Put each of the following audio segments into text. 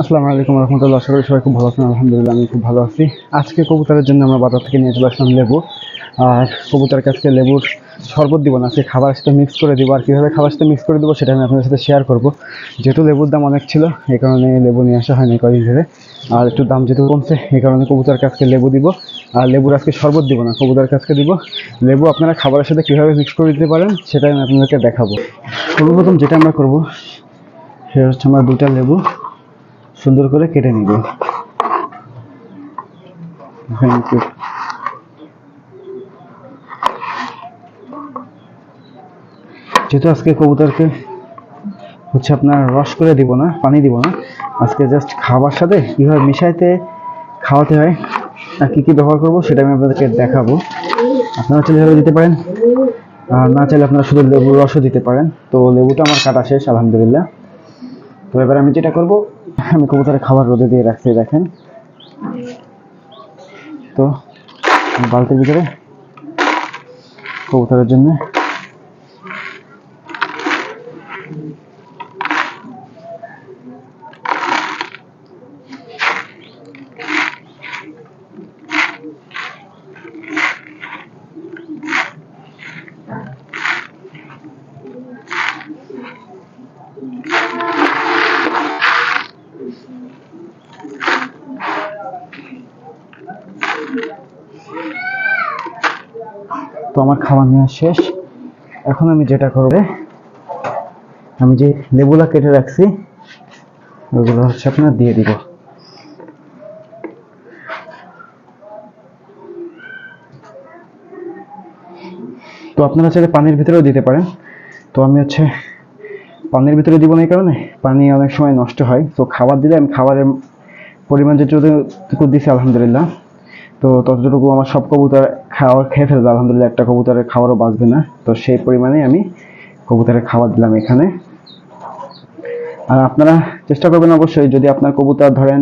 আসসালামু আলাইকুম রহমতুল্লাহ, আশা করি সবাই খুব ভালো আছেন, আলহামদুলিল্লাহ আমি খুব ভালো আছি। আজকে কবুতরের জন্য আমরা বাজার থেকে নিয়ে চলে আসলাম লেবু। আর কবুতরের কাছে লেবুর শরবত দিব না, আজকে খাবার সাথে মিক্স করে দিব। আর কীভাবে খাবার সাথে মিক্স করে দিব সেটা আমি আপনাদের সাথে শেয়ার করব। যেহেতু লেবুর দাম অনেক ছিল, এই কারণে লেবু নিয়ে আসা হয়নি কয়েকদিন ধরে। আর একটু দাম যেহেতু কমছে, এই কারণে কবুতরের কাছকে লেবু দিব। আর লেবুর আজকে শরবত দিব না কবুতরের কাছকে দিব। লেবু আপনারা খাবারের সাথে কীভাবে মিক্স করে দিতে পারেন সেটা আমি আপনাদেরকে দেখাবো। সর্বপ্রথম যেটা আমরা করব সেটা হচ্ছে আমরা দুটা লেবু। সুন্দর করে কেটে নিব। থ্যাংক ইউ যেহেতু আজকে কবুতরকে হচ্ছে আপনার রস করে দিব না, পানি দিব না, আজকে জাস্ট খাবার সাথে কীভাবে মিশাইতে, খাওয়াতে হয় আর কী কী ব্যবহার করব সেটা আমি আপনাদেরকে দেখাবো। আপনারা চাইলে এভাবে দিতে পারেন, আর না চাইলে আপনারা শুধু লেবুর রসও দিতে পারেন। তো লেবুটা আমার কাটা শেষ, আলহামদুলিল্লাহ। তো এবার আমি যেটা করব, আমি কবুতরের খাবার রোদে দিয়ে রাখছি, দেখেন। তো, বালতির ভিতরে কবুতরের জন্য তো আমার খাবার নেওয়া শেষ। এখন আমি যেটা করব, আমি যে লেবুলা কেটে রাখছি, ওগুলো হচ্ছে আপনার দিয়ে দিব। তো আপনারা চাইলে পানির ভিতরেও দিতে পারেন। তো আমি হচ্ছে পানির ভিতরে দিব না এই কারণে, পানি অনেক সময় নষ্ট হয়। তো খাবার দিলে আমি খাবারের পরিমাণ যেটুকু দিছি, আলহামদুলিল্লাহ। তো ততটুকু আমার সব কবুতর খাওয়ার খেয়ে ফেলবে, আলহামদুলিল্লাহ একটা কবুতরের খাবারও বাঁচবে না। তো সেই পরিমাণে আমি কবুতরের খাবার দিলাম এখানে। আর আপনারা চেষ্টা করবেন অবশ্যই, যদি আপনার কবুতর ধরেন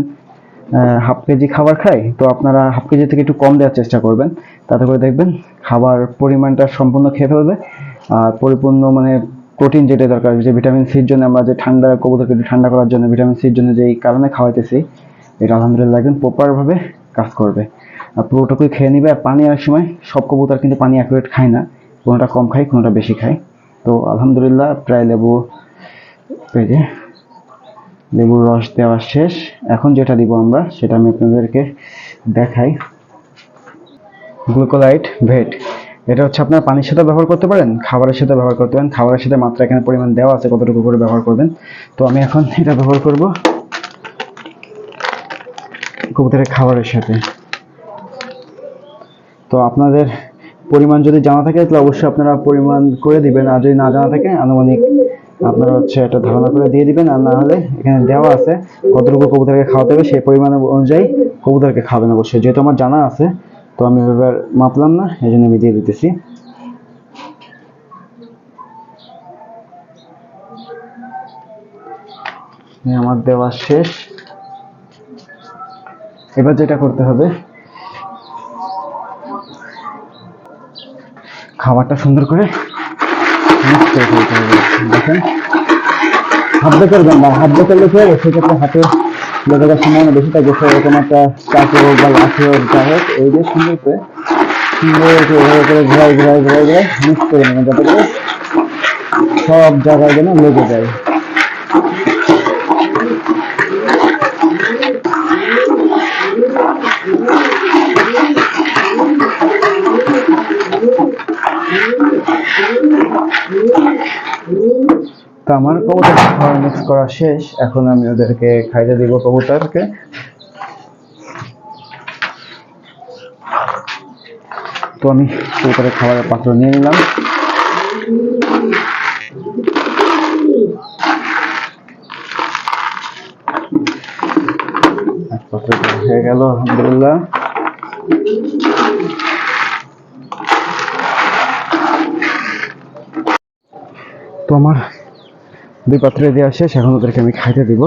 হাফ কেজি খাবার খায়, তো আপনারা হাফ কেজি থেকে একটু কম দেওয়ার চেষ্টা করবেন। তাতে করে দেখবেন খাবার পরিমাণটা সম্পূর্ণ খেয়ে ফেলবে। আর পরিপূর্ণ মানে প্রোটিন যেটা দরকার, যে ভিটামিন সির জন্য আমরা যে ঠান্ডা কবুতরকে একটু ঠান্ডা করার জন্য, ভিটামিন সির জন্য যেই কারণে খাওয়াইতেছি, এটা আলহামদুলিল্লাহ একদম প্রপারভাবে কাজ করবে। পুরোটুকুই খেয়ে নিবে। আর পানি অনেক সময় সব কবুতর কিন্তু পানি অ্যাকুরেট খায় না। কোনোটা কম খায়, কোনোটা বেশি খায়। তো আলহামদুলিল্লাহ, প্রায় লেবু, এই যে, লেবুর রস দেওয়া শেষ। এখন যেটা দিব আমরা, সেটা আমি আপনাদেরকে দেখাই। Glucolyte vet. এটা হচ্ছে আপনার পানির সাথে ব্যবহার করতে পারেন, খাবারের সাথে ব্যবহার করতে পারেন, খাবারের সাথে মাত্রা এখানে পরিমাণ দেওয়া আছে, কতটুকু করে ব্যবহার করবেন। তো আমি এখন এটা ব্যবহার করব কবুতরের খাবারের সাথে। তো আপনাদের পরিমাণ যদি জানা থাকে, তাহলে অবশ্যই আপনারা পরিমাণ করে দিবেন। আর যদি না জানা থাকে, আনুমানিক আপনারা হচ্ছে একটা ধারণা করে দিয়ে দিবেন। আর না হলে এখানে দেওয়া আছে কতটুকু কবুতরকে খাওয়াতে হবে, সেই পরিমাণ অনুযায়ী কবুতরকে খাওয়াবেন অবশ্যই। যেহেতু আমার জানা আছে, তো আমি এবার মাপলাম না, এই জন্য আমি দিয়ে দিতেছি। আমার দেওয়া শেষ। এবার যেটা করতে হবে খাবারটা সুন্দর করে দেখেন। হাত দিয়ে করবেন না, হাত দিয়ে করলে সেক্ষেত্রে হাতে লেগে বেশি থাকে সেরকম একটা চাকরি হোক বা লাঠি হোক, যা হোক, এই যে সুন্দর করে সুন্দর করে এভাবে ঘোরাই ঘোরাই ঘোরাই মিক্স করে নেবেন, যাতে সব জায়গায় যেন লেগে যায়। তো আমার কবুতর খাওয়া মিক্স করা শেষ। এখন আমি ওদেরকে খাইতে দিব কবুতরকে। তো আমি কবুতরের খাবারের পাত্র নিয়ে নিলাম। হয়ে গেল, আলহামদুলিল্লাহ। আমার দুই পাত্রে দেওয়া শেষ, এখন ওদেরকে আমি খাইতে দিব।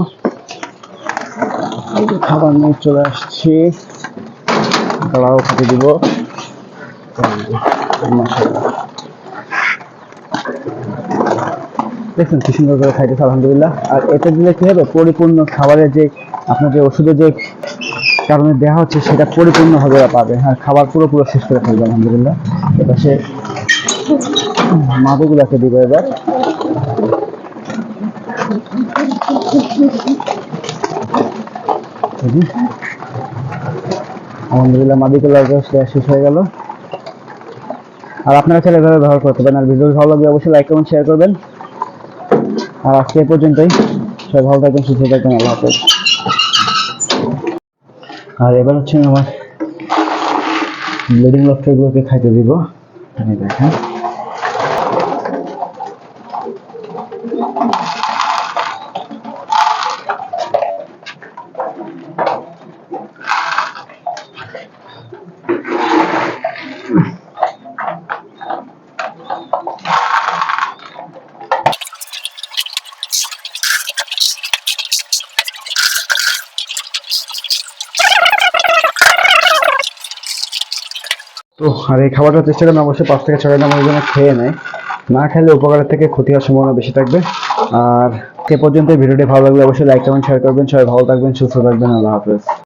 খাবার নিয়ে চলে আসছি। গলাও খেতে দিব। দেখছেন কি সুন্দর করে খাইতেছে, আলহামদুলিল্লাহ। আর এটা দিলে কি হবে? পরিপূর্ণ খাবারের যে আপনার যে ওষুধের যে কারণে দেওয়া হচ্ছে, সেটা পরিপূর্ণভাবে ওরা পাবে। হ্যাঁ খাবার পুরো পুরো শেষ করে ফেলবে, আলহামদুলিল্লাহ। এটা সে মাদুগুলাকে দিবে এবার এই যে, আলহামদুলিল্লাহ মাদিকুল্লাহ শেষ হয়ে গেল। আর আপনারা চাইলে এভাবে ব্যবহার করতে পারেন। আর ভিডিও ভালো লাগলে অবশ্যই লাইক কমেন্ট শেয়ার করবেন। আর আজকে পর্যন্তই। সবাই ভালো থাকবেন, সুস্থ থাকবেন, আল্লাহ হাফেজ। আর এবার হচ্ছে আমার ব্লিডিং লফটারগুলোকে খাইতে দিব। দেখেন। তো, আর এই খাবারটা চেষ্টা করেন অবশ্যই পাঁচ থেকে ছয় গ্রামের জন্য খেয়ে নেয়। না খেলে উপকারের থেকে ক্ষতি হওয়ার সম্ভাবনা বেশি থাকবে। আর সে পর্যন্ত ভিডিওটি ভালো লাগলে অবশ্যই লাইক কমেন্ট শেয়ার করবেন। সবাই ভালো থাকবেন, সুস্থ থাকবেন। আল্লাহ হাফেজ।